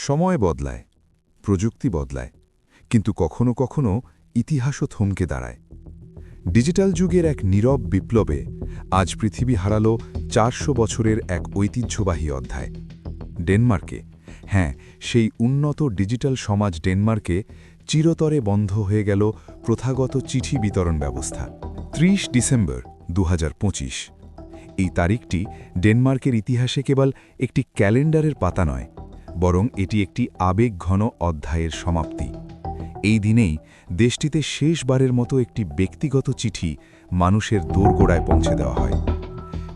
সময় বদলায়, প্রযুক্তি বদলায়, কিন্তু কখনো কখনো ইতিহাসও থমকে দাঁড়ায়। ডিজিটাল যুগের এক নীরব বিপ্লবে আজ পৃথিবী হারাল চারশো বছরের এক ঐতিহ্যবাহী অধ্যায়। ডেনমার্কে হ্যাঁ সেই উন্নত ডিজিটাল সমাজ ডেনমার্কে চিরতরে বন্ধ হয়ে গেল প্রথাগত চিঠি বিতরণ ব্যবস্থা। ত্রিশ ডিসেম্বর দু হাজার পঁচিশ। এই তারিখটি ডেনমার্কের ইতিহাসে কেবল একটি ক্যালেন্ডারের পাতা নয় বরং এটি একটি আবেগঘন অধ্যায়ের সমাপ্তি। এই দিনেই দেশটিতে শেষবারের মতো একটি ব্যক্তিগত চিঠি মানুষের দোরগোড়ায় পৌঁছে দেওয়া হয়।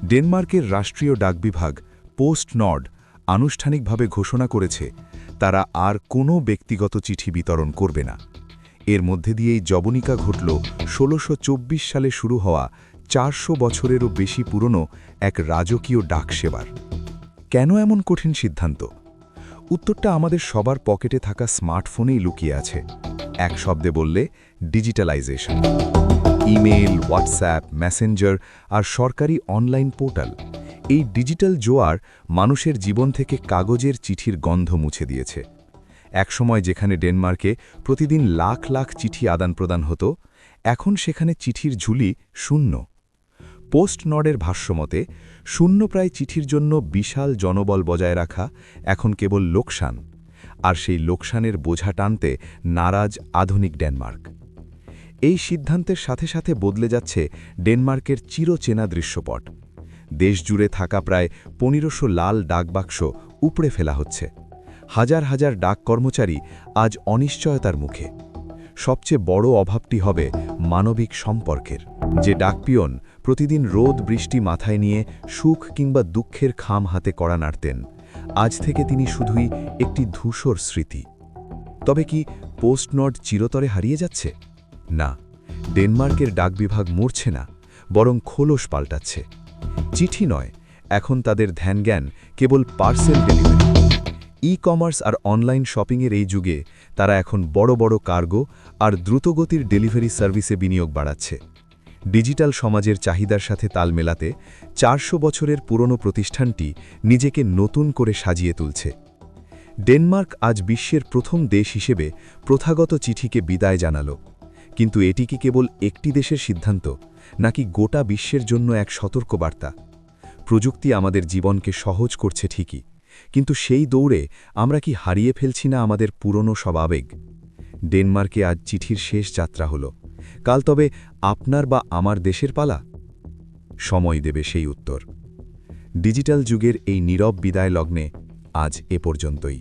ডেনমার্কের রাষ্ট্রীয় ডাকবিভাগ পোস্ট নর্ড আনুষ্ঠানিকভাবে ঘোষণা করেছে, তারা আর কোনো ব্যক্তিগত চিঠি বিতরণ করবে না। এর মধ্যে দিয়েই জবনিকা ঘটল ষোলোশো সালে শুরু হওয়া চারশো বছরেরও বেশি পুরনো এক রাজকীয় ডাক সেবার কেন এমন কঠিন সিদ্ধান্ত? উত্তরটা আমাদের সবার পকেটে থাকা স্মার্টফোনেই লুকিয়ে আছে। এক শব্দে বললে, ডিজিটালাইজেশন। ইমেল, হোয়াটসঅ্যাপ, মেসেঞ্জার আর সরকারি অনলাইন পোর্টাল। এই ডিজিটাল জোয়ার মানুষের জীবন থেকে কাগজের চিঠির গন্ধ মুছে দিয়েছে। একসময় যেখানে ডেনমার্কে প্রতিদিন লাখ লাখ চিঠি আদান-প্রদান হতো, এখন সেখানে চিঠির ঝুলি শূন্য। পোস্ট নডের ভাষ্যমতে শূন্যপ্রায় চিঠির জন্য বিশাল জনবল বজায় রাখা এখন কেবল লোকসান, আর সেই লোকসানের বোঝা টানতে নারাজ আধুনিক ডেনমার্ক। এই সিদ্ধান্তের সাথে সাথে বদলে যাচ্ছে ডেনমার্কের চিরচেনা দৃশ্যপট। দেশজুড়ে থাকা প্রায় পনেরোশো লাল ডাকবাক্স উপড়ে ফেলা হচ্ছে। হাজার হাজার ডাক কর্মচারী আজ অনিশ্চয়তার মুখে। সবচেয়ে বড় অভাবটি হবে মানবিক সম্পর্কের। যে ডাকপিয়ন প্রতিদিন রোদ, বৃষ্টি মাথায় নিয়ে সুখ কিংবা দুঃখের খাম হাতে কড়া নাড়তেন, আজ থেকে তিনি শুধুই একটি ধূসর স্মৃতি। তবে কি পোস্টনড চিরতরে হারিয়ে যাচ্ছে? না, ডেনমার্কের ডাক বিভাগ মরছে না, বরং খোলস পাল্টাচ্ছে। চিঠি নয়, এখন তাদের ধ্যানজ্ঞান কেবল পার্সেল ডেলিভারি। ই কমার্স আর অনলাইন শপিংয়ের এই যুগে তারা এখন বড় বড় কার্গো আর দ্রুতগতির ডেলিভারি সার্ভিসে বিনিয়োগ বাড়াচ্ছে। ডিজিটাল সমাজের চাহিদার সাথে তাল মেলাতে চারশো বছরের পুরনো প্রতিষ্ঠানটি নিজেকে নতুন করে সাজিয়ে তুলছে। ডেনমার্ক আজ বিশ্বের প্রথম দেশ হিসেবে প্রথাগত চিঠিকে বিদায় জানাল। কিন্তু এটি কি কেবল একটি দেশের সিদ্ধান্ত, নাকি গোটা বিশ্বের জন্য এক সতর্কবার্তা? প্রযুক্তি আমাদের জীবনকে সহজ করছে ঠিকই। কিন্তু সেই দৌড়ে আমরা কি হারিয়ে ফেলছি না আমাদের পুরনো সব আবেগ? ডেনমার্কে আজ চিঠির শেষ যাত্রা হল। কাল তবে আপনার বা আমার দেশের পালা? সময় দেবে সেই উত্তর। ডিজিটাল যুগের এই নীরব বিদায় লগ্নে আজ এ পর্যন্তই।